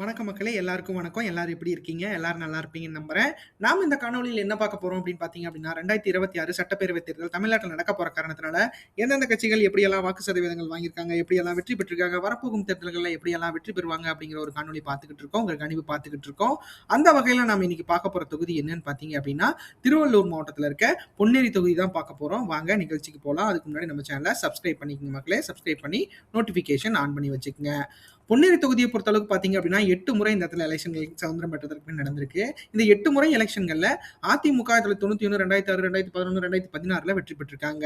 வணக்கம் மக்களே எல்லாருக்கும் வணக்கம். எல்லாரும் எப்படி இருக்கீங்க? எல்லாரும் நல்லா இருப்பீங்கன்னு நம்புறேன். நாம இந்த காணொலியில் என்ன பார்க்க போறோம் அப்படின்னு பாத்தீங்க அப்படின்னா ரெண்டாயிரத்தி இருபத்தி ஆறு சட்டப்பேரவை தேர்தல் தமிழ்நாட்டில் நடக்க போற காரணத்தினால எந்தெந்த கட்சிகள் எப்படியெல்லாம் வாக்கு சதவீதங்கள் வாங்கியிருக்காங்க எப்படியெல்லாம் வெற்றி பெற்றிருக்காங்க வரப்போகும் தேர்தல்களில் எப்படியெல்லாம் வெற்றி பெறுவாங்க அப்படிங்கிற ஒரு காணொலி பார்த்துக்கிட்டு இருக்கோம். உங்க கணிவு பார்த்துக்கிட்டு இருக்கோம். அந்த வகையில் நாம இன்னைக்கு பார்க்க போற தொகுதி என்னன்னு பாத்தீங்க அப்படின்னா திருவள்ளூர் மாவட்டத்தில் இருக்க பொன்னேரி தொகுதி தான் பார்க்க போறோம். வாங்க நிகழ்ச்சிக்கு போகலாம் அதுக்கு முன்னாடி நம்ம சேனலை சப்ஸ்கிரைப் பண்ணிக்கோங்க மக்களே. சப்ஸ்கிரைப் பண்ணி நோட்டிஃபிகேஷன் ஆன் பண்ணி வச்சுக்கோங்க. பொன்னேரி தொகுதியை பொறுத்தளவுக்கு பார்த்தீங்க அப்படின்னா எட்டு முறை இந்த இடத்துல எலெக்ஷன்கள் சுதந்திரம் பெற்றதற்கு நடந்திருக்கு. இந்த எட்டு முறை எலெக்ஷன்களில் அதிமுக ஆயிரத்தி தொள்ளாயிரத்தி தொண்ணூற்றி ஒன்று ரெண்டாயிரத்தி ஆறு ரெண்டாயிரத்தி பதினொன்று ரெண்டாயிரத்தி பதினாறில் வெற்றி பெற்றிருக்காங்க.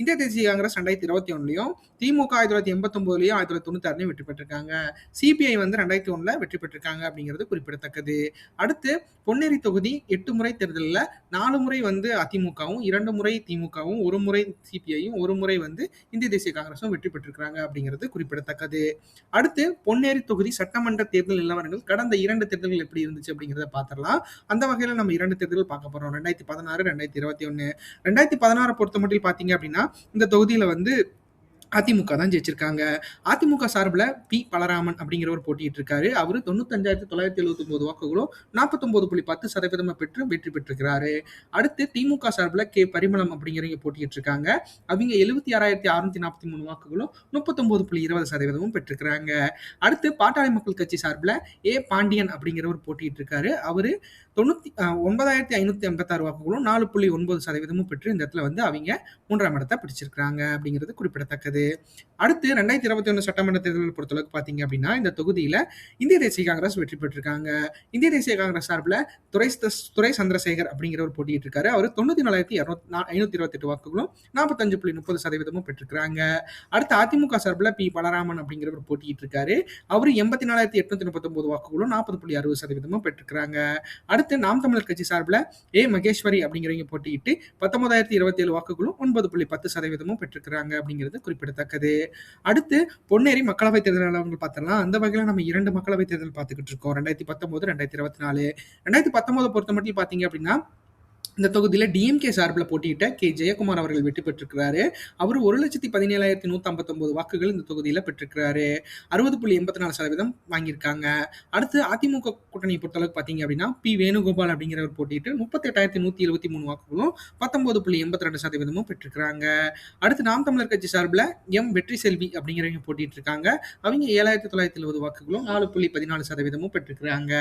இந்திய தேசிய காங்கிரஸ் ரெண்டாயிரத்தி இருபத்தி ஒன்றுலையும் திமுக ஆயிரத்தி தொள்ளாயிரத்தி எண்பத்தொம்போதுலையும் ஆயிரத்தி தொள்ளாயிரத்தி தொண்ணூத்தாறுலையும் வெற்றி பெற்றிருக்காங்க. சிபிஐ வந்து ரெண்டாயிரத்தி ஒன்றில் வெற்றி பெற்றிருக்காங்க அப்படிங்கிறது குறிப்பிடத்தக்கது. அடுத்து பொன்னேரி தொகுதி எட்டு முறை தேர்தலில் நாலு முறை வந்து அதிமுகவும் இரண்டு முறை திமுகவும் ஒரு முறை சிபிஐயும் ஒரு முறை வந்து இந்திய தேசிய காங்கிரஸும் வெற்றி பெற்றிருக்கிறாங்க அப்படிங்கிறது குறிப்பிடத்தக்கது. அடுத்து பொன்னேரி தொகுதி சட்டமன்ற தேர்தல் நிலவரங்கள் கடந்த இரண்டு தேர்தல்கள் எப்படி இருந்துச்சு அப்படிங்கிறத பார்த்துடலாம். அந்த வகையில் நம்ம இரண்டு தேர்தல் பார்க்க போறோம். ரெண்டாயிரத்தி பதினாறு ரெண்டாயிரத்தி இருபத்தி ஒன்று ரெண்டாயிரத்தி பதினாறு பொறுத்த மட்டும் பார்த்தீங்க அப்படின்னா இந்த தொகுதியில் வந்து அதிமுக தான் ஜெயிச்சிருக்காங்க. அதிமுக சார்பில் பி. பலராமன் அப்படிங்கிறவர் போட்டிட்டு இருக்காரு அவர் தொண்ணூத்தஞ்சாயிரத்தி தொள்ளாயிரத்தி எழுபத்தொம்போது வாக்குகளும் நாற்பத்தொம்போது புள்ளி பத்து சதவீதமாக பெற்று வெற்றி பெற்றிருக்கிறாரு. அடுத்து திமுக சார்பில் கே. பரிமளம் அப்படிங்கிறவங்க போட்டிட்டு இருக்காங்க அவங்க எழுபத்தி ஆறாயிரத்தி அறுநூத்தி நாற்பத்தி மூணு வாக்குகளும் முப்பத்தொம்போது புள்ளி இருபது சதவீதமும் பெற்றிருக்கிறாங்க. அடுத்து பாட்டாளி மக்கள் கட்சி சார்பில் ஏ. பாண்டியன் அப்படிங்கிறவர் போட்டிட்டு இருக்காரு அவரு தொண்ணூத்தி ஒன்பதாயிரத்தி ஐநூத்தி ஐம்பத்தாறு வாக்குகளும் நாலு புள்ளி ஒன்பது சதவீதமும் பெற்று இந்த இடத்துல வந்து அவங்க மூன்றாம் இடத்தை பிடிச்சிருக்கிறாங்க அப்படிங்கிறது குறிப்பிடத்தக்கது. அடுத்து ரெண்டாயிரத்தி இருபத்தி ஒன்று சட்டமன்ற தேர்தலில் பொறுத்தளவுக்கு பார்த்தீங்க அப்படின்னா இந்த தொகுதியில இந்திய தேசிய காங்கிரஸ் வெற்றி பெற்றிருக்காங்க. இந்திய தேசிய காங்கிரஸ் சார்பில் துறை துறை சந்திரசேகர் அப்படிங்கிற ஒரு போட்டிட்டு இருக்காரு அவர் தொண்ணூத்தி நாலாயிரத்தி ஐநூத்தி இருபத்தெட்டு வாக்குகளும் நாற்பத்தஞ்சு புள்ளி முப்பது சதவீதமும் பெற்றிருக்காங்க அடுத்து அதிமுக சார்பில் பி. பலராமன் அப்படிங்கிறவர் போட்டிட்டு இருக்காரு அவர் எண்பத்தி நாலாயிரத்தி எட்நூத்தி முப்பத்தொன்பது வாக்குகளும் நாற்பது புள்ளி அறுபது சதவீதமும் பெற்றிருக்காங்க அடுத்து அடுத்து நாம் தமிழர் கட்சி சார்பில் ஏ மகேஸ்வரி அப்படிங்கிறவங்க போட்டியிட்டு பத்தொன்பதாயிரத்தி இருபத்தி ஏழு வாக்குகளும் ஒன்பது புள்ளி பத்து சதவீதமும் பெற்றிருக்கிறாங்க அப்படிங்கிறது குறிப்பிடத்தக்கது. அடுத்து பொன்னேரி மக்களவை தேர்தல் நிலவரங்கள் பார்த்தலாம். அந்த வகையில் நம்ம இரண்டு மக்களவை தேர்தல் பார்த்துக்கிட்டு இருக்கோம். ரெண்டாயிரத்தி பத்தொன்பது ரெண்டாயிரத்தி இருபத்தி நாலு. ரெண்டாயிரத்தி பத்தொன்பது பொறுத்த மட்டும் பார்த்தீங்க அப்படின்னா இந்த தொகுதியில் டிஎம்கே சார்பில் போட்டியிட்ட கே ஜெயக்குமார் அவர்கள் வெற்றி பெற்றிருக்கிறாரு. அவர் ஒரு லட்சத்தி பதினேழாயிரத்தி நூற்றி ஐம்பத்தொம்போது வாக்குகள் இந்த தொகுதியில் பெற்றிருக்கிறாரு. அறுபது புள்ளி எண்பத்தி நாலு சதவீதம் வாங்கியிருக்காங்க. அடுத்து அதிமுக கூட்டணி பொறுத்தளவுக்கு பார்த்தீங்க அப்படின்னா பி. வேணுகோபால் அப்படிங்கிறவர் போட்டியிட்டு முப்பத்தெட்டாயிரத்தி நூற்றி எழுபத்தி மூணு வாக்குகளும் பத்தொம்போது புள்ளி எண்பத்தி ரெண்டு சதவீதமும் பெற்றிருக்கிறாங்க. அடுத்து நாம் தமிழர் கட்சி சார்பில் எம். வெற்றி செல்வி அப்படிங்கிறவங்க போட்டிட்டு இருக்காங்க அவங்க ஏழாயிரத்தி தொள்ளாயிரத்தி எழுபது வாக்குகளும் நாலு புள்ளி பதினாலு சதவீதமும் பெற்றிருக்கிறாங்க.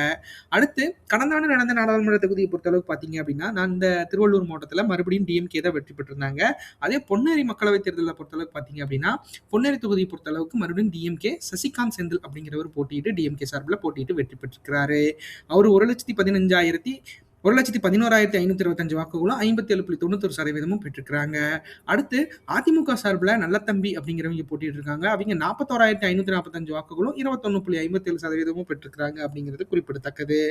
அடுத்து கடந்த ஆண்டு நடந்த நாடாளுமன்ற தொகுதியை பொறுத்தளவுக்கு பார்த்தீங்க அப்படின்னா நான் இந்த திருவள்ளூர் மாவட்டத்தில் மறுபடியும் டிஎம்கே தான் வெற்றி பெற்றிருந்தாங்க. அதே பொன்னேரி மக்களவை தேர்தலில் பொறுத்தளவுக்கு பார்த்தீங்க அப்படின்னா பொன்னேரி தொகுதியை பொறுத்தளவுக்கு மறுபடியும் டிஎம்கே சசிகாந்த் செந்தில் அப்படிங்கிறவர் போட்டியிட்டு டிஎம்கே சார்பில் போட்டியிட்டு வெற்றி பெற்றிருக்கிறாரு. அவர் ஒரு லட்சத்தி பதினஞ்சாயிரத்தி ஒரு லட்சத்தி பதினோராயிரத்தி ஐநூத்தி இருபத்தஞ்சு வாக்குகளும் ஐம்பத்தி ஏழு புள்ளி தொண்ணூத்தொரு சதவீதமும் பெற்றிருக்கிறாங்க. அடுத்து அதிமுக சார்பில் நல்லத்தம்பி அப்படிங்கிறவங்க போட்டிட்டு இருக்காங்க. அவங்க நாற்பத்தோராயிரத்தி ஐநூத்தி நாற்பத்தஞ்சு வாக்குகளும் இருபத்தொன்னு புள்ளி ஐம்பத்தி ஏழு சதவீதமும் பெற்றிருக்கிறாங்க அப்படிங்கிறது குறிப்பிடத்தக்கது.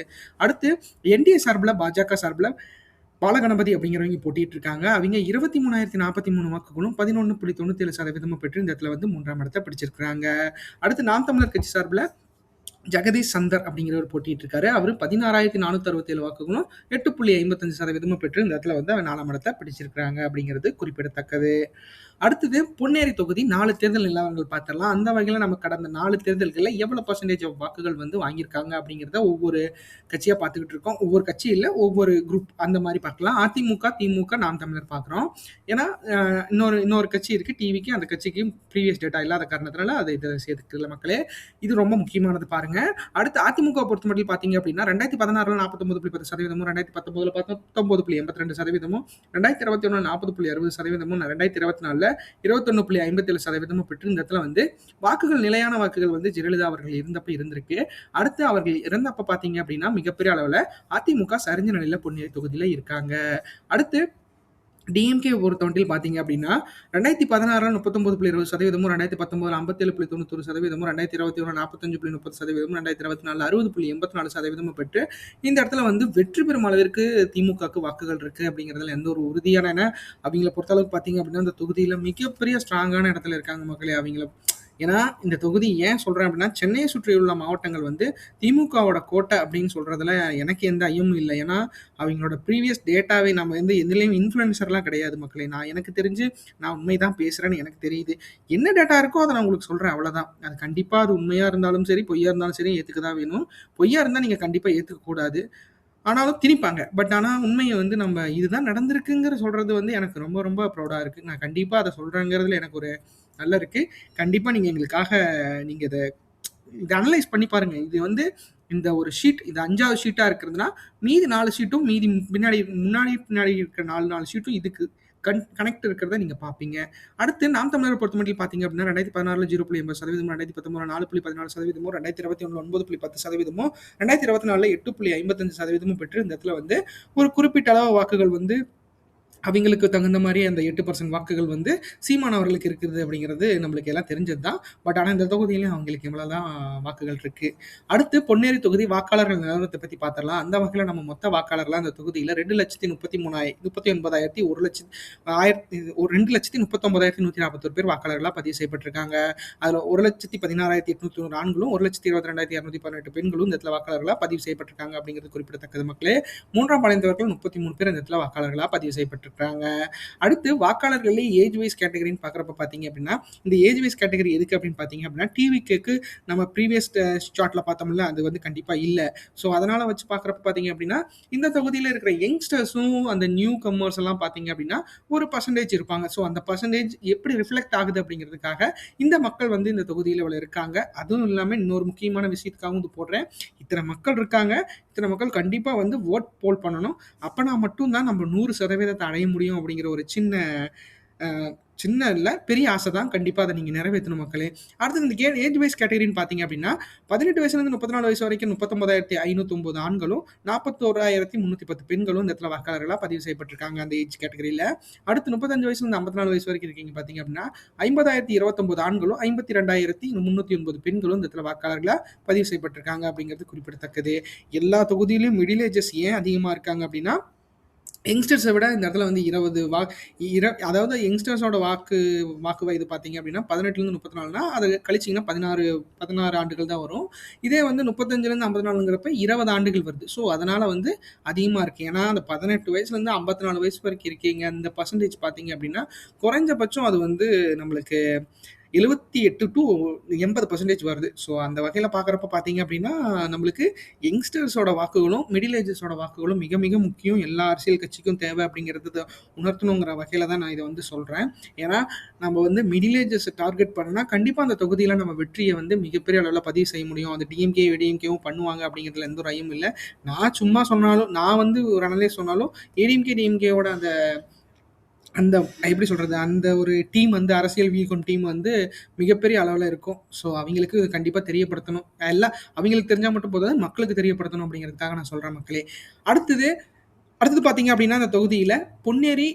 அடுத்து என்டிஏ சார்பில் பாஜக சார்பில் பாலகணபதி அப்படிங்கிறவங்க போட்டிட்டு இருக்காங்க அவங்க இருபத்தி மூணாயிரத்தி நாற்பத்தி மூணு வாக்குகளும் பதினொன்று புள்ளி தொண்ணூத்தி ஏழு சதவீதமும் பெற்று இந்த இடத்துல வந்து மூன்றாம் இடத்தை பிடிச்சிருக்கிறாங்க. அடுத்து நாம் தமிழர் கட்சி சார்பில் ஜெகதீஷ் சந்தர் அப்படிங்கிறவர் போட்டிட்டு இருக்காரு அவர் பதினாறாயிரத்தி நானூற்றி அறுபத்தேழு வாக்குகளும் எட்டு புள்ளி ஐம்பத்தஞ்சு சதவீதமும் பெற்று இந்த இடத்துல வந்து அவர் நாலாம் இடத்தை பிடிச்சிருக்கிறாங்க அப்படிங்கிறது குறிப்பிடத்தக்கது. அடுத்தது பொன்னேரி தொகுதி நாலு தேர்தல் நிலவரங்கள் பார்த்துடலாம். அந்த வகையில் நம்ம கடந்த நாலு தேர்தல்களில் எவ்வளோ பர்சன்டேஜ் வாக்குகள் வந்து வாங்கியிருக்காங்க அப்படிங்கிறத ஒவ்வொரு கட்சியாக பார்த்துக்கிட்டு இருக்கோம். ஒவ்வொரு கட்சியில் ஒவ்வொரு குரூப் அந்த மாதிரி பார்க்கலாம். அதிமுக திமுக நாம் தமிழர் பார்க்குறோம். ஏன்னா இன்னொரு இன்னொரு கட்சி இருக்குது டிவிக்கு அந்த கட்சிக்கு ப்ரீவியஸ் டேட்டா இல்லாத காரணத்தினால அதை இதை சேர்த்துக்கல மக்களே. இது ரொம்ப முக்கியமானது பாருங்க. அடுத்து அதிமுக பொறுத்த மட்டும் பார்த்தீங்க அப்படின்னா ரெண்டாயிரத்தி பதினாறுல நாற்பத்தொம்பது புள்ளி பத்து சதவீதமும் ரெண்டாயிரத்தி பத்தொன்பதுல பத்தொம்பது புள்ளி எண்பத்தி ரெண்டு சதவீதமும் ரெண்டாயிரத்தி இருபத்தி ஒன்று நாற்பது புள்ளி அறுபது சதவீதமும் ரெண்டாயிரத்தி இருபத்தி நாலில் இருபத்தொன்னு புள்ளி ஐம்பத்தேழு சதவீதமும் பெற்று இந்த இடத்துல வந்து வாக்குகள் நிலையான வாக்குகள் வந்து ஜெயலலிதா அவர்கள் இருந்தப்ப இருந்திருக்கு. அடுத்து அவர்கள் இறந்தப்ப பார்த்தீங்க அப்படின்னா மிகப்பெரிய அளவில் அதிமுக சரிஞ்ச நிலையில பொன்னேரி தொகுதியில் இருக்காங்க. அடுத்து டிஎம்கே பொறுத்தவண்டில் பார்த்தீங்க அப்படின்னா ரெண்டாயிரத்தி பதினாறு முப்பத்தொம்பது புள்ளி இருபது சதவீதமும் ரெண்டாயிரத்தி பத்தொம்பதுல ஐம்பத்தேழு புள்ளி தொண்ணூத்தொரு சதவீதமும் ரெண்டாயிரத்தி இருபத்தி ஒன்று நாற்பத்தஞ்சு புள்ளி முப்பது சதவீதமும் ரெண்டாயிரத்தி இருபத்தி நாலு அறுபது புள்ளி எண்பத்தி நாலு சதவீதமும் பெற்று இந்த இடத்துல வந்து வெற்றி பெறும் அளவிற்கு திமுகக்கு வாக்குகள் இருக்கு அப்படிங்கிறதுல எந்த ஒரு உறுதியான அவங்கள பொறுத்தளவுக்கு பார்த்தீங்க அப்படின்னா அந்த தொகுதியில் மிகப்பெரிய ஸ்ட்ராங்கான இடத்துல இருக்காங்க மக்களே அவங்கள ஏன்னா இந்த தொகுதி ஏன் சொல்றேன் அப்படின்னா சென்னையை சுற்றியுள்ள மாவட்டங்கள் வந்து திமுகவோட கோட்டை அப்படின்னு சொல்றதுல எனக்கு எந்த ஐயமும் இல்லை. ஏன்னா அவங்களோட ப்ரீவியஸ் டேட்டாவை நம்ம வந்து எதுலேயும் இன்ஃப்ளூயன்சர்லாம் கிடையாது மக்களே. நான் எனக்கு தெரிஞ்சு நான் உண்மை தான் பேசுகிறேன்னு எனக்கு தெரியுது. என்ன டேட்டா இருக்கோ அதை நான் உங்களுக்கு சொல்கிறேன் அவ்வளோதான் அது கண்டிப்பாக அது உண்மையாக இருந்தாலும் சரி பொய்யா இருந்தாலும் சரி ஏற்றுக்க தான் வேணும். பொய்யா இருந்தால் நீங்கள் கண்டிப்பாக ஏற்றுக்கக்கூடாது ஆனாலும் திணிப்பாங்க. பட் ஆனால் உண்மையை வந்து நம்ம இதுதான் நடந்திருக்குங்கிற சொல்கிறது வந்து எனக்கு ரொம்ப ரொம்ப ப்ரௌடாக இருக்குது நான் கண்டிப்பாக அதை சொல்கிறேங்கிறதுல எனக்கு ஒரு நல்லா இருக்குது கண்டிப்பாக நீங்கள் எங்களுக்காக நீங்கள் இதை இதை அனலைஸ் பண்ணி பாருங்கள் இது வந்து இந்த ஒரு ஷீட் இது அஞ்சாவது ஷீட்டாக இருக்கிறதுனா மீதி நாலு ஷீட்டும் மீதி பின்னாடி முன்னாடி பின்னாடி இருக்கிற நாலு நாலு ஷீட்டும் இதுக்கு கன் கனெக்ட் இருக்கிறத நீங்கள் பார்ப்பீங்க அடுத்து நாம் தமிழரை பொறுத்த மட்டும் பார்த்தீங்க அப்படின்னா ரெண்டாயிரத்தி பதினாறுல ஜீரோ புள்ளி எண்பது சதவீதம் ரெண்டாயிரத்தி பத்தொம்பது நாலு புள்ளி பதினாலு சதவீதமும் ரெண்டாயிரத்தி இருபத்தி ஒன்று ஒன்பது புள்ளி பத்து சதவீதமும் ரெண்டாயிரத்தி இருபத்தி நாலில் எட்டு புள்ளி ஐம்பத்தஞ்சு சதவீதமும் பெற்று இந்த இடத்துல வந்து ஒரு குறிப்பிட்ட அளவு வாக்குகள் வந்து அவங்களுக்கு தகுந்த மாதிரி அந்த எட்டு பர்சன்ட் வாக்குகள் வந்து சீமான் அவர்களுக்கு இருக்குது அப்படிங்கிறது நம்மளுக்கு எல்லாம் தெரிஞ்சது தான் பட் ஆனால் இந்த தொகுதியிலையும் அவங்களுக்கு இவ்வளோ தான் வாக்குகள் இருக்கு. அடுத்து பொன்னேரி தொகுதி வாக்காளர்கள் நிலவரத்தை பற்றி பார்த்துடலாம். அந்த வகையில் நம்ம மொத்த வாக்காளர்லாம் அந்த தொகுதியில் ரெண்டு லட்சத்தி முப்பத்தி மூணாயிரம் முப்பத்தி ஒன்பதாயிரத்தி ஒரு லட்சத்தி ஆயிரத்தி ஒரு ரெண்டு லட்சத்தி முப்பத்தொன்பதாயிரத்தி நூற்றி நாற்பத்தொரு பேர் வாக்காளர்களாக பதிவு செய்யப்பட்டிருக்காங்க. அதில் ஒரு லட்சத்தி பதினாறாயிரத்தி எட்நூத்தி தொண்ணூறு ஆண்களும் ஒரு லட்சத்தி இருபத்தி ரெண்டாயிரத்தி இரநூத்தி பதினெட்டு பெண்களும் இந்த இடத்துல வாக்காளர்களாக பதிவு செய்யப்பட்டிருக்காங்க அப்படிங்கிறது குறிப்பிடத்தக்கது மக்களே. மூன்றாம் பாளையத்தவர்கள் முப்பத்தி மூணு பேர் இந்த இடத்துல வாக்காளர்களாக பதிவு செய்யப்பட்டிருக்காங்க. அடுத்து வாக்காளர்களே ஏஜ் வைஸ் கேட்டகரின்னு பார்க்குறப்ப பார்த்தீங்க அப்படின்னா இந்த ஏஜ் வைஸ் கேட்டகரி எதுக்கு அப்படின்னு பார்த்தீங்க அப்படின்னா டிவிக்கு நம்ம ப்ரீவியஸ் ஷார்ட்ல uh, பார்த்தோம்ல அது வந்து கண்டிப்பாக இல்லை. ஸோ அதனால வச்சு பார்க்குறப்ப பார்த்தீங்க அப்படின்னா இந்த தொகுதியில் இருக்கிற யங்ஸ்டர்ஸும் அந்த நியூ கம்மர்ஸ் எல்லாம் பார்த்தீங்க அப்படின்னா ஒரு பர்சன்டேஜ் இருப்பாங்க. ஸோ அந்த பர்சன்டேஜ் எப்படி ரிஃப்ளெக்ட் ஆகுது அப்படிங்கிறதுக்காக இந்த மக்கள் வந்து இந்த தொகுதியில் இவ்வளோ இருக்காங்க. அதுவும் இல்லாமல் இன்னொரு முக்கியமான விஷயத்துக்காகவும் இது போடுறேன். இத்தனை மக்கள் இருக்காங்க. இத்தனை மக்கள் கண்டிப்பாக வந்து ஓட் போல் பண்ணணும். அப்போனா மட்டும்தான் நம்ம நூறு சதவீதத்தை அடைய முடியும் அப்படிங்கிற ஒரு சின்ன சின்ன இல்லை பெரிய ஆசை தான். கண்டிப்பாக அதை நீங்கள் நிறைவேற்றணும் மக்களே. அடுத்து இந்த கே ஏஜ் வைஸ் கேட்டகரின்னு பார்த்தீங்க அப்படின்னா பதினெட்டு வயசுலேருந்து முப்பத்தி நாலு வயசு வரைக்கும் முப்பத்தொம்பதாயிரத்தி ஐநூற்றொம்பது ஆண்களும் நாற்பத்தோராயிரத்தி முந்நூற்றி பத்து பெண்களும் இந்த இடத்துல வாக்காளர்களாக பதிவு செய்யப்பட்டிருக்காங்க அந்த ஏஜ் கேட்டகரியில் அடுத்து முப்பத்தஞ்சு வயசுலேருந்து ஐம்பத்தி நாலு வயசு வரைக்கும் இருக்கீங்க பார்த்தீங்க அப்படின்னா ஐம்பதாயிரத்தி இருபத்தொம்பது ஆண்களும் ஐம்பத்தி ரெண்டாயிரத்தி முந்நூற்றி ஒன்பது பெண்களும் இந்த இடத்துல வாக்காளர்களாக பதிவு செய்யப்பட்டிருக்காங்க அப்படிங்கிறது குறிப்பிடத்தக்கது. எல்லா தொகுதியிலும் மிடில் ஏஜஸ் ஏன் அதிகமாக இருக்காங்க அப்படின்னா யங்ஸ்டர்ஸை விட இந்த இடத்துல வந்து இருபது வா இர அதாவது யங்ஸ்டர்ஸோட வாக்கு வாக்கு வயது பார்த்தீங்க அப்படின்னா பதினெட்டுலேருந்து முப்பத்தி நாலுனா அதை கழிச்சிங்கன்னா பதினாறு பதினாறு ஆண்டுகள் தான் வரும். இதே வந்து முப்பத்தஞ்சுலேருந்து ஐம்பத்தி நாலுங்கிறப்ப இருபது ஆண்டுகள் வருது. ஸோ அதனால் வந்து அதிகமாக இருக்குது ஏன்னா அந்த பதினெட்டு வயசுலேருந்து ஐம்பத்தி நாலு வயசு வரைக்கும் இருக்கீங்க. அந்த பர்சன்டேஜ் பார்த்தீங்க அப்படின்னா குறைஞ்சபட்சம் அது வந்து நம்மளுக்கு எழுபத்தி எட்டு டு எண்பது பர்சன்டேஜ் வருது. ஸோ அந்த வகையில் பார்க்குறப்ப பார்த்தீங்க அப்படின்னா நம்மளுக்கு யங்ஸ்டர்ஸோட வாக்குகளும் மிடில் ஏஜஸோட வாக்குகளும் மிக மிக முக்கியம். எல்லா அரசியல் கட்சிக்கும் தேவை அப்படிங்கிறது உணர்த்தணுங்கிற வகையில் தான் நான் இதை வந்து சொல்கிறேன் ஏன்னா நம்ம வந்து மிடில் ஏஜஸ் டார்கெட் பண்ணனா கண்டிப்பாக அந்த தொகுதியில் நம்ம வெற்றியை வந்து மிகப்பெரிய அளவில் பதிவு செய்ய முடியும். அந்த டிஎம்கே ஏடிஎம்கேவும் பண்ணுவாங்க அப்படிங்கிறதுல எந்த ஒரு ஐயும் இல்லை. நான் சும்மா சொன்னாலும் நான் வந்து ஒரு அனலே சொன்னாலும் ஏடிஎம்கே டிஎம்கேவோட அந்த அந்த எப்படி சொல்கிறது அந்த ஒரு டீம் வந்து அரசியல் வீக்கம் டீம் வந்து மிகப்பெரிய அளவில் இருக்கும். ஸோ அவங்களுக்கு இது கண்டிப்பாக தெரியப்படுத்தணும். எல்லாம் அவங்களுக்கு தெரிஞ்சால் மட்டும் போதாது மக்களுக்கு தெரியப்படுத்தணும் அப்படிங்கிறதுக்காக நான் சொல்கிறேன் மக்களே. அடுத்தது அடுத்தது பார்த்தீங்க அப்படின்னா அந்த தொகுதியில் பொன்னேரி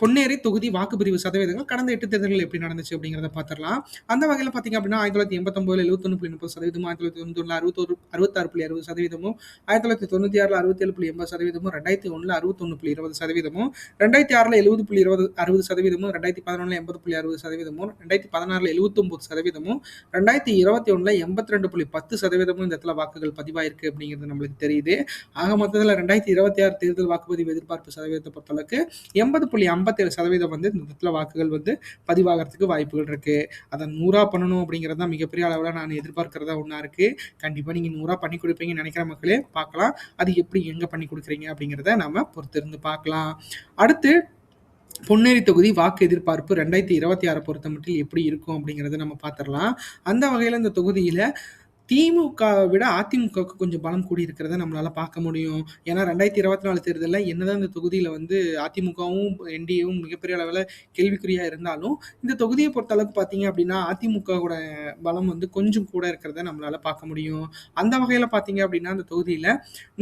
பொன்னேரி தொகுதி வாக்குப்பதிவு சதவீதங்கள் கடந்த எட்டு தேர்தல்கள் எப்படி நடந்துச்சு அப்படிங்கிறத பார்த்துடலாம். அந்த வகையில் பார்த்தீங்க அப்படின்னா ஆயிரத்தி தொள்ளாயிரத்தி எண்பத்தொம்பதுல எழுபத்தொன்று புள்ளி முப்பது சதவீதமும் ஆயிரத்தி தொள்ளாயிரத்தி தொண்ணூறு அறுபத்தொரு அறுபத்தாறு புள்ளி அறுபது சதவீதமும் ஆயிரத்தி தொள்ளாயிரத்தி தொண்ணூற்றி ஆறில் அறுபத்தேழு புள்ளி எண்பது சதவீதமும் ரெண்டாயிரத்தி ஒன்றில் அறுபத்தொன்று புள்ளி இருபது சதவீதமும் ரெண்டாயிரத்தி ஆறில் எழுபது புள்ளி இருபது அறுபது சதவீதமும் ரெண்டாயிரத்தி பதினொன்றில் எண்பது புள்ளி அறுபது சதவீதமும் ரெண்டாயிரத்தி பதினாறில் எழுபத்தொம்பது சதவீதமும் ரெண்டாயிரத்தி இருபத்தி ஒன்றில் எண்பத்தி ரெண்டு புள்ளி பத்து சதவீதமும் இந்த இடத்துல வாக்குகள் பதிவாயிருக்கு அப்படிங்கிறது நம்மளுக்கு தெரியுது. ஆக மொத்தத்தில் ரெண்டாயிரத்தி இருபத்தி ஆறு தேர்தல் வாக்குப்பதிவு எதிர்பார்ப்பு சதவீதத்தை பொறுத்தளவுக்கு எண்பது புள்ளி ஐம்பத்தேழு சதவீதம் வந்து இந்த இடத்துல வாக்குகள் வந்து பதிவாகிறதுக்கு வாய்ப்புகள் இருக்கு. அதை நூறா பண்ணணும் அப்படிங்கிறது தான் மிகப்பெரிய அளவில் நான் எதிர்பார்க்கிறதா ஒன்றா இருக்கு. கண்டிப்பாக நீங்கள் நூறா பண்ணி கொடுப்பீங்கன்னு நினைக்கிற மக்களே பார்க்கலாம். அது எப்படி எங்கே பண்ணி கொடுக்குறீங்க அப்படிங்கிறத நம்ம பொறுத்திருந்து பார்க்கலாம். அடுத்து பொன்னேரி தொகுதி வாக்கு எதிர்பார்ப்பு ரெண்டாயிரத்தி இருபத்தி ஆறு பொறுத்த மட்டும் எப்படி இருக்கும் அப்படிங்கிறத நம்ம பார்த்துடலாம். அந்த வகையில் இந்த தொகுதியில் திமுகவை விட அதிமுகவுக்கு கொஞ்சம் பலம் கூடி இருக்கிறத நம்மளால பார்க்க முடியும். ஏன்னா ரெண்டாயிரத்தி இருபத்தி நாலு தேர்தலில் என்னதான் இந்த தொகுதியில் வந்து அதிமுகவும் என்டிஏவும் மிகப்பெரிய அளவில் கேள்விக்குறியாக இருந்தாலும் இந்த தொகுதியை பொறுத்த அளவுக்கு பார்த்தீங்க அப்படின்னா அதிமுகவோட பலம் வந்து கொஞ்சம் கூட இருக்கிறத நம்மளால பார்க்க முடியும். அந்த வகையில் பார்த்தீங்க அப்படின்னா அந்த தொகுதியில்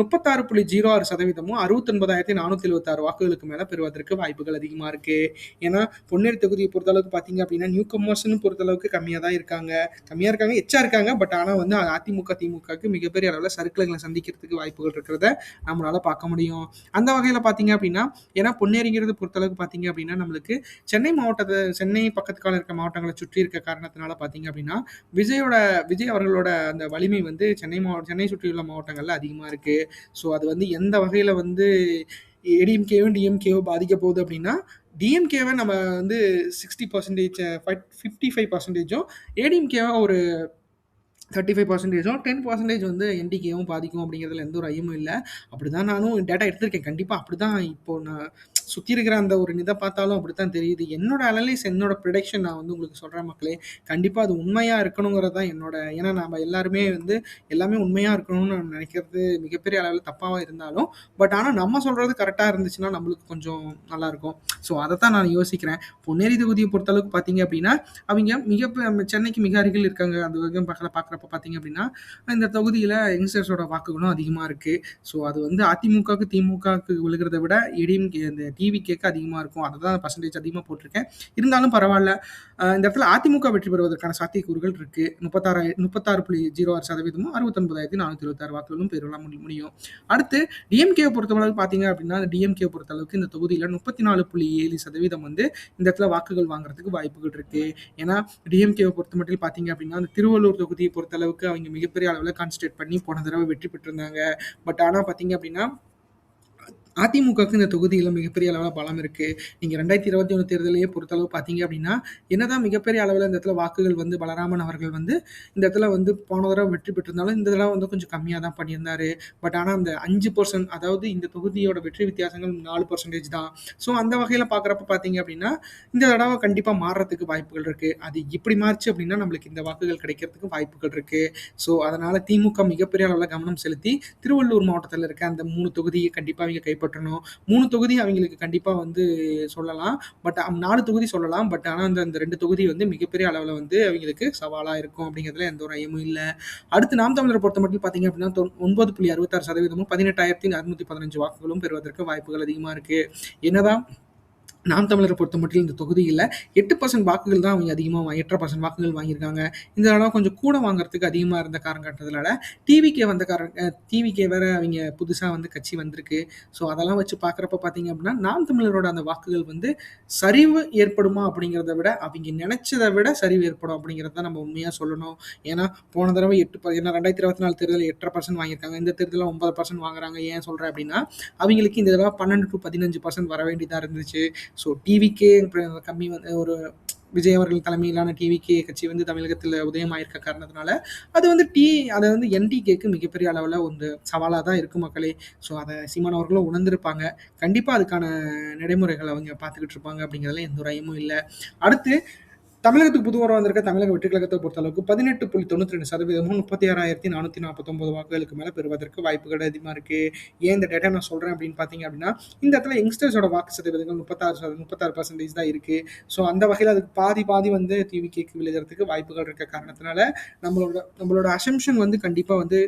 முப்பத்தாறு புள்ளி ஜீரோ ஆறு சதவீதமும் அறுபத்தொன்பதாயிரத்தி நானூற்றி எழுபத்தாறு வாக்குகளுக்கு மேலே பெறுவதற்கு வாய்ப்புகள் அதிகமாக இருக்கு. ஏன்னா பொன்னேரி தொகுதியை பொறுத்த அளவுக்கு பார்த்தீங்க அப்படின்னா நியூ கமோஷன் பொறுத்தளவுக்கு கம்மியாக தான் இருக்காங்க. கம்மியாக இருக்காங்க எச்சா இருக்காங்க பட் ஆனால் வந்து வந்து அதிமுக திமுகவுக்கு மிகப்பெரிய அளவில் சர்க்கிள்களை சந்திக்கிறதுக்கு வாய்ப்புகள் இருக்கிறத நம்மளால பார்க்க முடியும். அந்த வகையில் பார்த்தீங்க அப்படின்னா ஏன்னா பொன்னேரிங்கிறது பொறுத்தளவுக்கு பார்த்தீங்க அப்படின்னா நம்மளுக்கு சென்னை மாவட்டத்தை சென்னை பக்கத்துக்கால இருக்க மாவட்டங்களை சுற்றி இருக்க காரணத்தினால பார்த்தீங்க அப்படின்னா விஜயோட விஜய் அவர்களோட அந்த வலிமை வந்து சென்னை மாவட்ட சென்னை சுற்றியுள்ள மாவட்டங்களில் அதிகமாக இருக்குது ஸோ அது வந்து எந்த வகையில் வந்து ஏடிஎம்கேவும் டிஎம்கேவும் பாதிக்க போகுது அப்படின்னா டிஎம்கேவை நம்ம வந்து சிக்ஸ்டி பர்சன்டேஜ் ஃபிஃப்டி ஃபைவ் பர்சன்டேஜும் ஏடிஎம்கேவை ஒரு தேர்ட்டி ஃபைவ் பர்சன்டேஜும் டென் பர்சன்டேஜ் வந்து என்டிகேவும் பாதிக்கும் அப்படிங்கிறதுல எந்த ஒரு ஐயமும் இல்லை. அப்படி தான் நானும் டேட்டா எடுத்திருக்கேன். கண்டிப்பாக அப்படி தான் இப்போது நான் சுற்றி இருக்கிற அந்த ஒரு இதை பார்த்தாலும் அப்படி தான் தெரியுது. என்னோட அனலைஸ் என்னோட ப்ரிடக்ஷன் நான் வந்து உங்களுக்கு சொல்கிறேன் மக்களே. கண்டிப்பாக அது உண்மையாக இருக்கணுங்கிறது தான் என்னோட ஏன்னா நம்ம எல்லாருமே வந்து எல்லாமே உண்மையாக இருக்கணும்னு நான் நினைக்கிறது மிகப்பெரிய அளவில் தப்பாக இருந்தாலும் பட் ஆனால் நம்ம சொல்கிறது கரெக்டாக இருந்துச்சுன்னா நம்மளுக்கு கொஞ்சம் நல்லாயிருக்கும் ஸோ அதை தான் நான் யோசிக்கிறேன். பொன்னேரி தொகுதியை பொறுத்தளவுக்கு பார்த்தீங்க அப்படின்னா அவங்க மிக சென்னைக்கு மிக அருகில் இருக்காங்க. அந்த வகையும் பக்கத்தில் பார்க்குறப்ப பார்த்தீங்க அப்படின்னா இந்த தொகுதியில் யங்ஸ்டர்ஸோட வாக்குகளும் அதிகமாக இருக்குது ஸோ அது வந்து அதிமுகவுக்கு திமுகவுக்கு விழுகிறத விட இடியும் இந்த டிவி கேக்கு அதிகமாக இருக்கும். அதை தான் பர்சன்டேஜ் அதிகமாக போட்டிருக்கேன். இருந்தாலும் பரவாயில்ல. இந்த இடத்துல அதிமுக வெற்றி பெறுவதற்கான சாத்தியக்கூறுகள் இருக்குது முப்பத்தாறு முப்பத்தாறு புள்ளி ஜீரோ ஆறு சதவீதமும் அறுபத்தொன்பதாயிரத்தி நானூற்றி இருபத்தாறு வாக்குகளும் பெறலாம் முடி- முடியும். அடுத்து டிஎம்கே பொறுத்தளவுக்கு பார்த்தீங்க அப்படின்னா டிஎம்கே பொறுத்தளவுக்கு இந்த தொகுதியில் முப்பத்தி நாலு புள்ளி ஏழு சதவீதம் வந்து இந்த இடத்துல வாக்குகள் வாங்குறதுக்கு வாய்ப்புகள் இருக்குது ஏன்னா டிஎம்கேவை பொறுத்த மட்டும் பார்த்தீங்க அப்படின்னா அந்த திருவள்ளூர் தொகுதியை பொறுத்தளவுக்கு அவங்க மிகப்பெரிய அளவில் கான்சன்ட்ரேட் பண்ணி போன தடவை வெற்றி பெற்றிருந்தாங்க. பட் ஆனால் பார்த்தீங்க அப்படின்னா அதிமுகவுக்கு இந்த தொகுதியில் மிகப்பெரிய அளவில் பலம் இருக்குது நீங்கள் ரெண்டாயிரத்தி இருபத்தி ஒன்று தேர்தலையே பொறுத்தளவு பார்த்தீங்க அப்படின்னா என்னதான் மிகப்பெரிய அளவில் இந்த இடத்துல வாக்குகள் வந்து பலராமன் அவர்கள் வந்து இந்த இடத்துல வந்து போன தடவை வெற்றி பெற்றிருந்தாலும் இந்த தடவை வந்து கொஞ்சம் கம்மியாக தான் பண்ணியிருந்தார். பட் ஆனால் அந்த அஞ்சு பர்சன்ட் அதாவது இந்த தொகுதியோட வெற்றி வித்தியாசங்கள் நாலு பர்சன்டேஜ் தான். ஸோ அந்த வகையில் பார்க்குறப்ப பார்த்தீங்க அப்படின்னா இந்த தடவை கண்டிப்பாக மாறுறதுக்கு வாய்ப்புகள் இருக்குது அது இப்படி மாறுச்சு அப்படின்னா நம்மளுக்கு இந்த வாக்குகள் கிடைக்கிறதுக்கு வாய்ப்புகள் இருக்குது ஸோ அதனால் திமுக மிகப்பெரிய அளவில் கவனம் செலுத்தி திருவள்ளூர் மாவட்டத்தில் இருக்க அந்த மூணு தொகுதியை கண்டிப்பாக அவங்க கைப்பற்றணும் மூணு தொகுதி அவங்களுக்கு கண்டிப்பாக வந்து சொல்லலாம். பட் நாலு தொகுதி சொல்லலாம். பட் ஆனால் அந்த அந்த ரெண்டு தொகுதி வந்து மிகப்பெரிய அளவில் வந்து அவங்களுக்கு சவாலாக இருக்கும் அப்படிங்கிறதுல எந்த ஒரு ஐயமும் இல்லை. அடுத்து நாம் தமிழரை பொறுத்த மட்டும் பார்த்தீங்க அப்படின்னா ஒன்பது புள்ளி அறுபத்தாறு சதவீதமும் பதினெட்டாயிரத்தி அறுநூத்தி பதினஞ்சு வாக்குகளும் பெறுவதற்கு வாய்ப்புகள் அதிகமாக இருக்குது என்னதான் நாம் தமிழரை பொறுத்த மட்டும் இந்த தொகுதியில் எட்டு பர்சன்ட் வாக்குகள் தான் அவங்க அதிகமாக எட்டரை பர்சன்ட் வாக்குகள் வாங்கியிருக்காங்க. இந்த தடவை கொஞ்சம் கூட வாங்குறதுக்கு அதிகமாக இருந்த காரணத்தினால டிவிக்கே வந்த காரண டிவிக்கே வேற அவங்க புதுசாக வந்து கட்சி வந்திருக்கு. ஸோ அதெல்லாம் வச்சு பார்க்குறப்ப பார்த்தீங்க அப்படின்னா நாம் தமிழரோட அந்த வாக்குகள் வந்து சரிவு ஏற்படுமா அப்படிங்கிறத விட அவங்க நினைச்சதை விட சரிவு ஏற்படும் அப்படிங்கிறத தான் நம்ம உண்மையாக சொல்லணும். ஏன்னா போன தடவை எட்டு ப- ஏன்னா ரெண்டாயிரத்தி இருபத்தி நாலு தேர்தலில் எட்டரை பர்சன்ட் வாங்கியிருக்காங்க. இந்த தேர்தலில் ஒன்பது பர்சன்ட் வாங்குறாங்க. ஏன் சொல்கிறேன் அப்படின்னா அவங்களுக்கு இந்த தடவை பன்னெண்டு டு பதினஞ்சு பர்சன்ட் வர வேண்டியதாக இருந்துச்சு. ஸோ டிவிக்கே கம்மி வந்து ஒரு விஜய் அவர்கள் தலைமையிலான டிவிகே கட்சி வந்து தமிழகத்தில் உதயமாயிருக்க காரணத்தினால அது வந்து டி அதை வந்து என்டிகேக்கு மிகப்பெரிய அளவில் ஒரு சவாலாக தான் இருக்கும் மக்களே. ஸோ அதை சீமான் அவர்களும் உணர்ந்திருப்பாங்க. கண்டிப்பாக அதுக்கான நடைமுறைகளை அவங்க பார்த்துக்கிட்டு இருப்பாங்க அப்படிங்கிறதுல எந்த ஒரு ஐயமும் இல்லை. அடுத்து தமிழகத்துக்கு புதுவரம் வந்திருக்க தமிழக வெற்றி கழகத்தை பொறுத்தளவுக்கு பதினெட்டு புள்ளி தொண்ணூற்றி ரெண்டு சதவீதமும் முப்பத்தி ஆறாயிரத்தி நானூற்றி நாற்பத்தொம்பது வாக்குகளுக்கு மேலே பெறுவதற்கு வாய்ப்புகள் அதிகமாக இருக்குது ஏன் இந்த டேட்டா நான் சொல்கிறேன் அப்படின்னு பார்த்தீங்க அப்படின்னா இந்த இடத்துல யங்ஸ்டர்ஸோட வாக்கு சதவீதங்கள் முப்பத்தாறு சதவீதம் முப்பத்தாறு பர்சன்டேஜ் தான் இருக்குது ஸோ அந்த வகையில் அதுக்கு பாதி பாதி வந்து டிவிகேக்கு விழுகிறதுக்கு வாய்ப்புகள் இருக்க காரணத்தினால நம்மளோட நம்மளோட அசம்ஷன் வந்து கண்டிப்பாக வந்து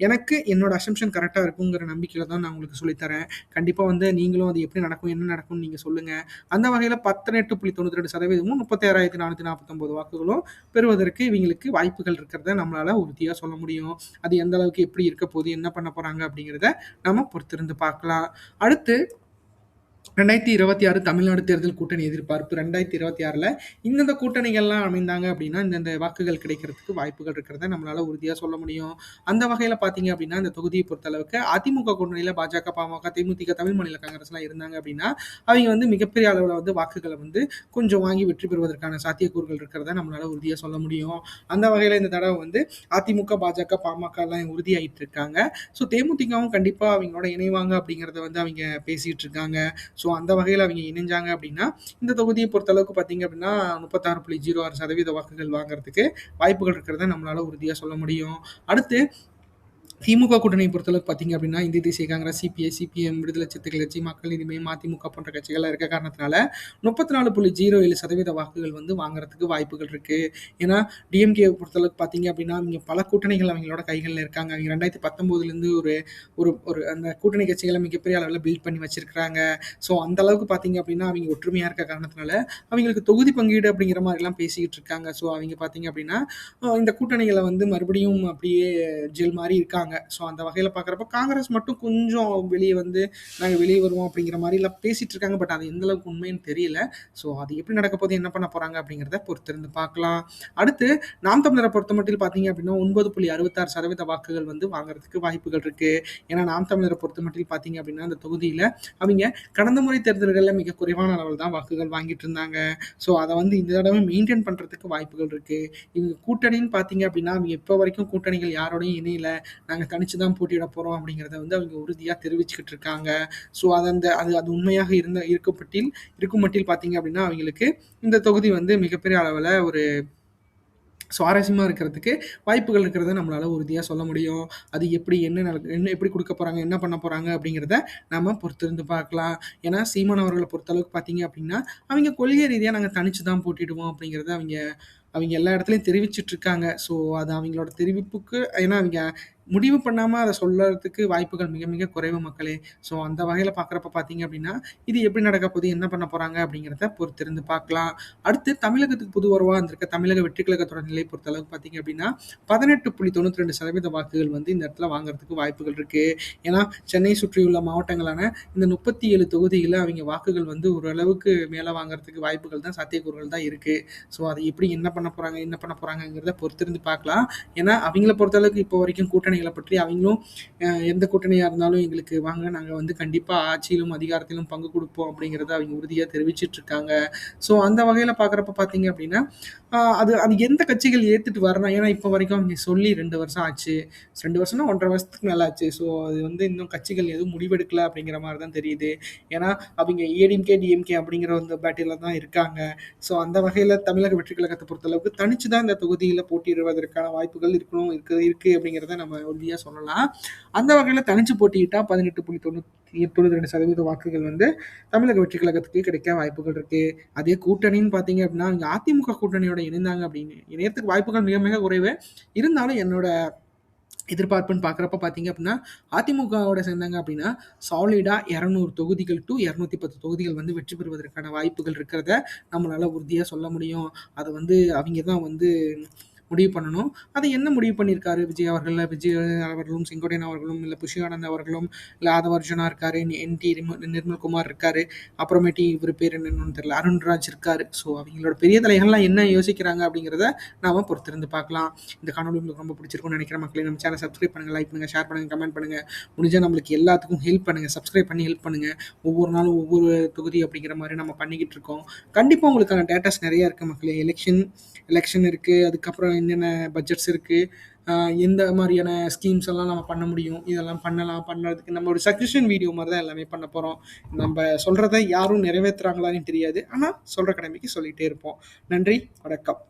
எனக்கு என்னோட அசம்ஷன் கரெக்டாக இருக்குங்கிற நம்பிக்கையில் தான் நான் உங்களுக்கு சொல்லித்தரேன் கண்டிப்பாக வந்து நீங்களும் அது எப்படி நடக்கும் என்ன நடக்கும்னு நீங்கள் சொல்லுங்கள் அந்த வகையில் பதினெட்டு புள்ளி தொண்ணூற்றி ரெண்டு சதவீதமும் முப்பத்தி ஆறாயிரத்தி நானூற்றி நாற்பத்தொம்போது வாக்குகளும் பெறுவதற்கு இவங்களுக்கு வாய்ப்புகள் இருக்கிறத நம்மளால் உறுதியாக சொல்ல முடியும். அது எந்த அளவுக்கு எப்படி இருக்க போகுது என்ன பண்ண போகிறாங்க அப்படிங்கிறத நம்ம பொறுத்திருந்து பார்க்கலாம். அடுத்து ரெண்டாயிரத்தி இருபத்தி ஆறு தமிழ்நாடு தேர்தல் கூட்டணி எதிர்பார்ப்பு ரெண்டாயிரத்தி இருபத்தி ஆறில் இந்தந்த கூட்டணிகள்லாம் அமைந்தாங்க அப்படின்னா இந்தந்த வாக்குகள் கிடைக்கிறதுக்கு வாய்ப்புகள் இருக்கிறத நம்மளால் உறுதியாக சொல்ல முடியும். அந்த வகையில் பார்த்தீங்க அப்படின்னா இந்த தொகுதியை பொறுத்தளவுக்கு அதிமுக கூட்டணியில் பாஜக பாமக தேமுதிக தமிழ் மாநில காங்கிரஸ்லாம் இருந்தாங்க அப்படின்னா அவங்க வந்து மிகப்பெரிய அளவில் வந்து வாக்குகளை வந்து கொஞ்சம் வாங்கி வெற்றி பெறுவதற்கான சாத்தியக்கூறுகள் இருக்கிறத நம்மளால் உறுதியாக சொல்ல முடியும். அந்த வகையில் இந்த தடவை வந்து அதிமுக பாஜக பாமக எல்லாம் இருக்காங்க. ஸோ தேமுதிகவும் கண்டிப்பாக அவங்களோட இணைவாங்க அப்படிங்கிறத வந்து அவங்க பேசிகிட்டு இருக்காங்க. ஸோ அந்த வகையில் அவங்க இணைஞ்சாங்க அப்படின்னா இந்த தொகுதியை பொறுத்தளவுக்கு பார்த்தீங்க அப்படின்னா முப்பத்தாறு புள்ளி ஜீரோ ஆறு சதவீத வாக்குகள் வாங்குறதுக்கு வாய்ப்புகள் இருக்கிறத நம்மளால உறுதியாக சொல்ல முடியும். அடுத்து திமுக கூட்டணி பொறுத்தளவுக்கு பார்த்தீங்க அப்படின்னா இந்திய தேசிய காங்கிரஸ் சிபிஐ சிபிஎம் விடுதலை சிறுத்தைகள் கட்சி மக்கள் நீதி மையம் போன்ற கட்சிகள்லாம் இருக்க காரணத்தினால முப்பத்தி நாலு புள்ளி ஜீரோ ஏழு சதவீத வாக்குகள் வந்து வாங்குறதுக்கு வாய்ப்புகள் இருக்கு. ஏன்னா டிஎம்கே பொறுத்தளவுக்கு பார்த்தீங்க அப்படின்னா அவங்க பல கூட்டணிகள் அவங்களோட கைகளில் இருக்காங்க. அவங்க ரெண்டாயிரத்தி பத்தொம்போதுலேருந்து ஒரு ஒரு ஒரு அந்த கூட்டணி கட்சிகளை மிகப்பெரிய அளவில் பில்ட் பண்ணி வச்சிருக்கிறாங்க. ஸோ அந்த அளவுக்கு பார்த்தீங்க அப்படின்னா அவங்க ஒற்றுமையாக இருக்க காரணத்தினால அவங்களுக்கு தொகுதி பங்கீடு அப்படிங்கிற மாதிரிலாம் பேசிக்கிட்டு இருக்காங்க. ஸோ அவங்க பார்த்தீங்க அப்படின்னா இந்த கூட்டணிகளை வந்து மறுபடியும் அப்படியே ஜெல் மாதிரி இருக்காங்க. ஸோ அந்த வகையில் பார்க்குறப்ப காங்கிரஸ் மட்டும் கொஞ்சம் வெளியே வந்து நாங்கள் வெளியே வருவோம் அப்படிங்கிற மாதிரிலாம் பேசிகிட்டு இருக்காங்க. பட் அது எந்த அளவுக்கு உண்மைன்னு தெரியல. ஸோ அது எப்படி நடக்க போது என்ன பண்ண போகிறாங்க அப்படிங்கிறத பொறுத்திருந்து பார்க்கலாம் அடுத்து நாம் தமிழரை பொறுத்த மட்டும் பார்த்தீங்க அப்படின்னா ஒன்பது புள்ளி அறுபத்தாறு சதவீத வாக்குகள் வந்து வாங்குறதுக்கு வாய்ப்புகள் இருக்குது ஏன்னா நாம் தமிழரை பொறுத்த மட்டும் பார்த்தீங்க அப்படின்னா அந்த தொகுதியில் அவங்க கடந்த முறை தேர்தல்களில் மிக குறைவான அளவில் தான் வாக்குகள் வாங்கிட்டு இருந்தாங்க. ஸோ அதை வந்து இந்த தடவை மெயின்டைன் பண்ணுறதுக்கு வாய்ப்புகள் இருக்குது இவங்க கூட்டணின்னு பார்த்தீங்க அப்படின்னா அவங்க இப்போ வரைக்கும் கூட்டணிகள் யாரோடையும் இணையில. நாங்கள் கணிச்சு தான் போட்டியிட போகிறோம் அப்படிங்கிறத வந்து அவங்க உறுதியாக தெரிவிச்சுக்கிட்டு இருக்காங்க. ஸோ அது அந்த அது அது உண்மையாக இருந்த இருக்கப்பட்டில் இருக்கும் மட்டில் பார்த்தீங்க அப்படின்னா அவங்களுக்கு இந்த தொகுதி வந்து மிகப்பெரிய அளவில் ஒரு சுவாரஸ்யமாக இருக்கிறதுக்கு வாய்ப்புகள் இருக்கிறத நம்மளால் உறுதியாக சொல்ல முடியும். அது எப்படி என்ன நடக்கு என்ன எப்படி கொடுக்க போகிறாங்க என்ன பண்ண போகிறாங்க அப்படிங்கிறத நம்ம பொறுத்திருந்து பார்க்கலாம். ஏன்னா சீமான் அவர்களை பொறுத்தளவுக்கு பார்த்தீங்க அப்படின்னா அவங்க கொள்கை ரீதியாக நாங்கள் தனிச்சு தான் போட்டிடுவோம் அப்படிங்கிறத அவங்க அவங்க எல்லா இடத்துலையும் தெரிவிச்சிட்ருக்காங்க ஸோ அது அவங்களோட தெரிவிப்புக்கு ஏன்னா அவங்க முடிவு பண்ணாமல் அதை சொல்கிறதுக்கு வாய்ப்புகள் மிக மிக குறைவு மக்களே. ஸோ அந்த வகையில் பார்க்குறப்ப பார்த்தீங்க அப்படின்னா இது எப்படி நடக்க போகுது என்ன பண்ண போகிறாங்க அப்படிங்கிறத பொறுத்திருந்து பார்க்கலாம் அடுத்து தமிழகத்துக்கு புது உறவாக இருந்திருக்க தமிழக வெற்றி கழகத்தோட நிலை பொறுத்தளவுக்கு பார்த்தீங்க அப்படின்னா பதினெட்டு புள்ளி தொண்ணூற்றி ரெண்டு சதவீத வாக்குகள் வந்து இந்த இடத்துல வாங்குறதுக்கு வாய்ப்புகள் இருக்குது ஏன்னா சென்னை சுற்றியுள்ள மாவட்டங்களான இந்த முப்பத்தி ஏழு தொகுதியில் அவங்க வாக்குகள் வந்து ஓரளவுக்கு மேலே வாங்குறதுக்கு வாய்ப்புகள் தான் சாத்தியக்கூறுகள் தான் இருக்குது ஸோ அதை எப்படி என்ன பண்ண போகிறாங்க என்ன பண்ண போகிறாங்கங்கிறத பொறுத்திருந்து பார்க்கலாம் ஏன்னா அவங்கள பொறுத்தளவுக்கு இப்போ வரைக்கும் கூட்டணி கூட்டணிகளை பற்றி அவங்களும் எந்த கூட்டணியாக இருந்தாலும் எங்களுக்கு வாங்க நாங்கள் வந்து கண்டிப்பாக ஆட்சியிலும் அதிகாரத்திலும் பங்கு கொடுப்போம் அப்படிங்கிறத அவங்க உறுதியாக தெரிவிச்சிட்டு இருக்காங்க. ஸோ அந்த வகையில் பார்க்குறப்ப பார்த்தீங்க அப்படின்னா அது அது எந்த கட்சிகள் ஏற்றுட்டு வரணும்? ஏன்னா இப்போ வரைக்கும் அவங்க சொல்லி ரெண்டு வருஷம் ஆச்சு. ரெண்டு வருஷம்னா ஒன்றரை வருஷத்துக்கு மேலே ஆச்சு. ஸோ அது வந்து இன்னும் கட்சிகள் எதுவும் முடிவெடுக்கல அப்படிங்கிற மாதிரி தான் தெரியுது. ஏன்னா அவங்க ஏடிஎம்கே டிஎம்கே அப்படிங்கிற அந்த பேட்டியில் தான் இருக்காங்க. ஸோ அந்த வகையில் தமிழக வெற்றி கழகத்தை பொறுத்தளவுக்கு தனிச்சு தான் இந்த தொகுதியில் போட்டியிடுவதற்கான வாய்ப்புகள் இருக்கணும் இருக்கு இருக்கு அப்படிங்கிறத நம்ம உறுதியாக சொல்லலாம். அந்த வகையில் தனிச்சு போட்டியிட்டா பதினெட்டு புள்ளி தொண்ணூற்றி தொண்ணூற்றி ரெண்டு சதவீத வாக்குகள் வந்து தமிழக வெற்றி கழகத்துக்கு கிடைக்க வாய்ப்புகள் இருக்கு. அதே கூட்டணின்னு பார்த்தீங்க அப்படின்னா இங்கே அதிமுக கூட்டணியோட இணைந்தாங்க அப்படின்னு. இணையத்துக்கு வாய்ப்புகள் மிக மிக குறைவு. இருந்தாலும் என்னோட எதிர்பார்ப்புன்னு பார்க்குறப்ப பார்த்தீங்க அப்படின்னா அதிமுகவோட சேர்ந்தாங்க அப்படின்னா சாலிடாக இரநூறு தொகுதிகள் டு இரநூத்தி பத்து தொகுதிகள் வந்து வெற்றி பெறுவதற்கான வாய்ப்புகள் இருக்கிறத நம்மளால் உறுதியாக சொல்ல முடியும். அதை வந்து அவங்க தான் வந்து முடிவு பண்ணணும். அதை என்ன முடிவு பண்ணியிருக்காரு? விஜய் அவர்கள் விஜய் அவர்களும் செங்கோட்டையன் அவர்களும் இல்லை புஷியானந்த் அவர்களும் இல்லை ஆதவர்ஜுனா இருக்காரு என் டி நிர்மல்குமார் இருக்காரு அப்புறமேட்டி இவர் பேர் என்னன்னு தெரியல அருண்ராஜ் இருக்காரு. ஸோ அவங்களோட பெரிய தலைகள்லாம் என்ன யோசிக்கிறாங்க அப்படிங்கிறத நாம பொறுத்திருந்து பார்க்கலாம். இந்த காணொலி உங்களுக்கு ரொம்ப பிடிச்சிருக்கும்னு நினைக்கிற மக்களே. நம்ம சேனல் சப்ஸ்கிரைப் பண்ணுங்க லைக் பண்ணுங்க ஷேர் பண்ணுங்க கமெண்ட் பண்ணுங்க. முடிஞ்சா நம்மளுக்கு எல்லாத்துக்கும் ஹெல்ப் பண்ணுங்க. சப்ஸ்கிரைப் பண்ணி ஹெல்ப் பண்ணுங்க. ஒவ்வொரு நாளும் ஒவ்வொரு தொகுதி அப்படிங்கிற மாதிரி நம்ம பண்ணிக்கிட்டு இருக்கோம். கண்டிப்பாக உங்களுக்கான டேட்டாஸ் நிறைய இருக்கு மக்களே. எலெக்ஷன் எலெக்ஷன் இருக்கு. அதுக்கப்புறம் என்னென்ன பட்ஜெட்ஸ் இருக்குது எந்த மாதிரியான ஸ்கீம்ஸ் எல்லாம் நம்ம பண்ண முடியும்? இதெல்லாம் பண்ணலாம் பண்ணுறதுக்கு நம்ம ஒரு சக்ஸஷன் வீடியோ மாதிரி தான் எல்லாமே பண்ண போகிறோம் நம்ம சொல்கிறத யாரும் நிறைவேற்றுறாங்களான்னு தெரியாது. ஆனால் சொல்கிற கடமைக்கு சொல்லிகிட்டே இருப்போம். நன்றி வணக்கம்.